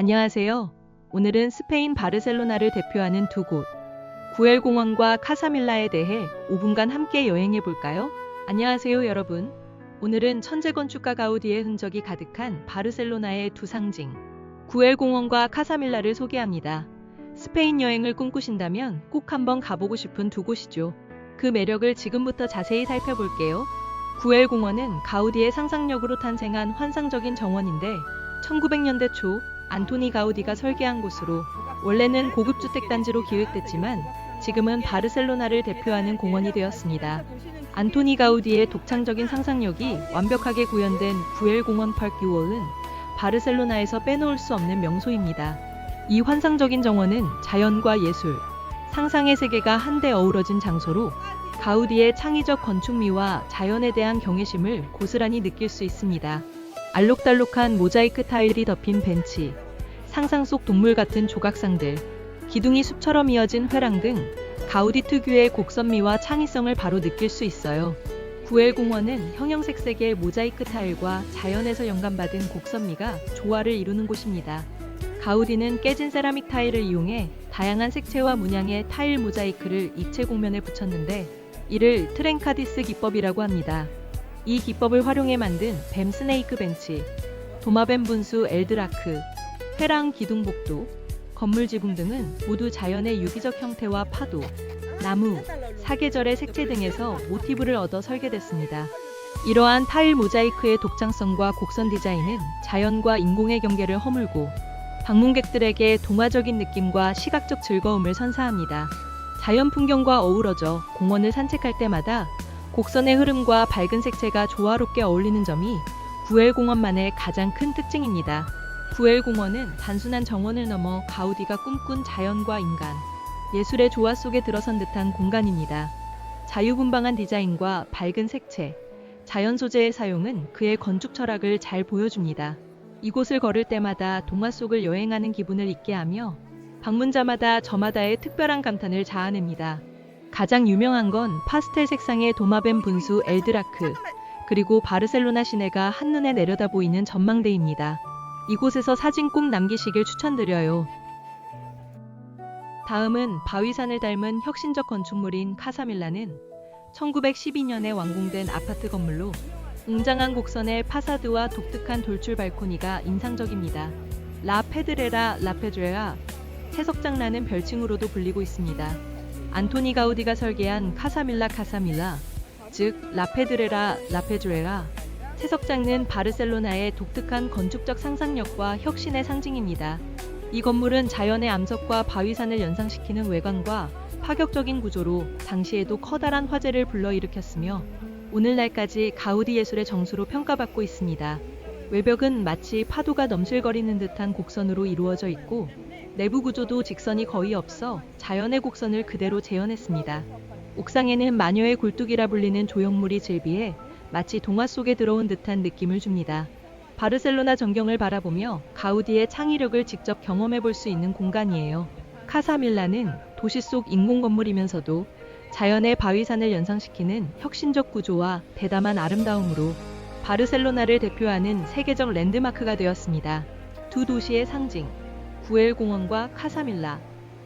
안녕하세요. 오늘은 스페인 바르셀로나를 대표하는 두 곳, 구엘공원과 카사밀라에 대해 5분간 함께 여행해 볼까요? 안녕하세요, 여러분. 오늘은 천재 건축가 가우디의 흔적이 가득한 바르셀로나의 두 상징, 구엘공원과 카사밀라를 소개합니다. 스페인 여행을 꿈꾸신다면 꼭 한번 가보고 싶은 두 곳이죠. 그 매력을 지금부터 자세히 살펴볼게요. 구엘공원은 가우디의 상상력으로 탄생한 환상적인 정원인데 1900년대 초 안토니 가우디가 설계한 곳으로 원래는 고급 주택 단지로 기획됐지만 지금은 바르셀로나를 대표하는 공원이 되었습니다. 안토니 가우디의 독창적인 상상력이 완벽하게 구현된 구엘공원 파크 유월은 바르셀로나에서 빼놓을 수 없는 명소입니다. 이 환상적인 정원은 자연과 예술, 상상의 세계가 한데 어우러진 장소로 가우디의 창의적 건축미와 자연에 대한 경외심을 고스란히 느낄 수 있습니다. 알록달록한 모자이크 타일이 덮인 벤치, 상상 속 동물 같은 조각상들, 기둥이 숲처럼 이어진 회랑 등 가우디 특유의 곡선미와 창의성을 바로 느낄 수 있어요. 구엘 공원은 형형색색의 모자이크 타일과 자연에서 영감받은 곡선미가 조화를 이루는 곳입니다. 가우디는 깨진 세라믹 타일을 이용해 다양한 색채와 문양의 타일 모자이크를 입체 공면에 붙였는데 이를 트렌카디스 기법이라고 합니다. 이 기법을 활용해 만든 뱀 스네이크 벤치, 도마뱀 분수 엘드라크, 회랑 기둥 복도, 건물 지붕 등은 모두 자연의 유기적 형태와 파도, 나무, 사계절의 색채 등에서 모티브를 얻어 설계됐습니다. 이러한 타일 모자이크의 독창성과 곡선 디자인은 자연과 인공의 경계를 허물고 방문객들에게 동화적인 느낌과 시각적 즐거움을 선사합니다. 자연 풍경과 어우러져 공원을 산책할 때마다 곡선의 흐름과 밝은 색채가 조화롭게 어울리는 점이 구엘공원만의 가장 큰 특징입니다. 구엘공원은 단순한 정원을 넘어 가우디가 꿈꾼 자연과 인간, 예술의 조화 속에 들어선 듯한 공간입니다. 자유분방한 디자인과 밝은 색채, 자연 소재의 사용은 그의 건축 철학을 잘 보여줍니다. 이곳을 걸을 때마다 동화 속을 여행하는 기분을 잊게 하며 방문자마다 저마다의 특별한 감탄을 자아냅니다. 가장 유명한 건 파스텔 색상의 도마뱀 분수 엘드라크, 그리고 바르셀로나 시내가 한눈에 내려다 보이는 전망대입니다. 이곳에서 사진 꼭 남기시길 추천드려요. 다음은 바위산을 닮은 혁신적 건축물인 카사밀라는 1912년에 완공된 아파트 건물로 웅장한 곡선의 파사드와 독특한 돌출 발코니가 인상적입니다. 라 페드레라 라페드레라 채석장라는 별칭으로도 불리고 있습니다. 안토니 가우디가 설계한 카사밀라 카사밀라 즉 라페드레라 라페드레라 채석장은 바르셀로나의 독특한 건축적 상상력과 혁신의 상징입니다. 이 건물은 자연의 암석과 바위산을 연상시키는 외관과 파격적인 구조로 당시에도 커다란 화제를 불러일으켰으며 오늘날까지 가우디 예술의 정수로 평가받고 있습니다. 외벽은 마치 파도가 넘실거리는 듯한 곡선으로 이루어져 있고 내부 구조도 직선이 거의 없어 자연의 곡선을 그대로 재현했습니다. 옥상에는 마녀의 굴뚝이라 불리는 조형물이 즐비해 마치 동화 속에 들어온 듯한 느낌을 줍니다. 바르셀로나 전경을 바라보며 가우디의 창의력을 직접 경험해 볼 수 있는 공간이에요. 카사밀라는 도시 속 인공 건물이면서도 자연의 바위산을 연상시키는 혁신적 구조와 대담한 아름다움으로 바르셀로나를 대표하는 세계적 랜드마크가 되었습니다. 두 도시의 상징, 구엘 공원과 카사밀라,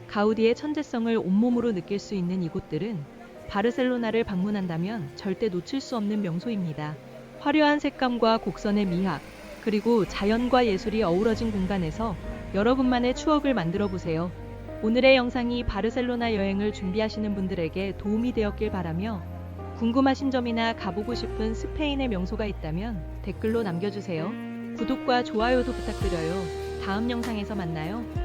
가우디의 천재성을 온몸으로 느낄 수 있는 이곳들은 바르셀로나를 방문한다면 절대 놓칠 수 없는 명소입니다. 화려한 색감과 곡선의 미학, 그리고 자연과 예술이 어우러진 공간에서 여러분만의 추억을 만들어 보세요. 오늘의 영상이 바르셀로나 여행을 준비하시는 분들에게 도움이 되었길 바라며 궁금하신 점이나 가보고 싶은 스페인의 명소가 있다면 댓글로 남겨주세요. 구독과 좋아요도 부탁드려요. 다음 영상에서 만나요.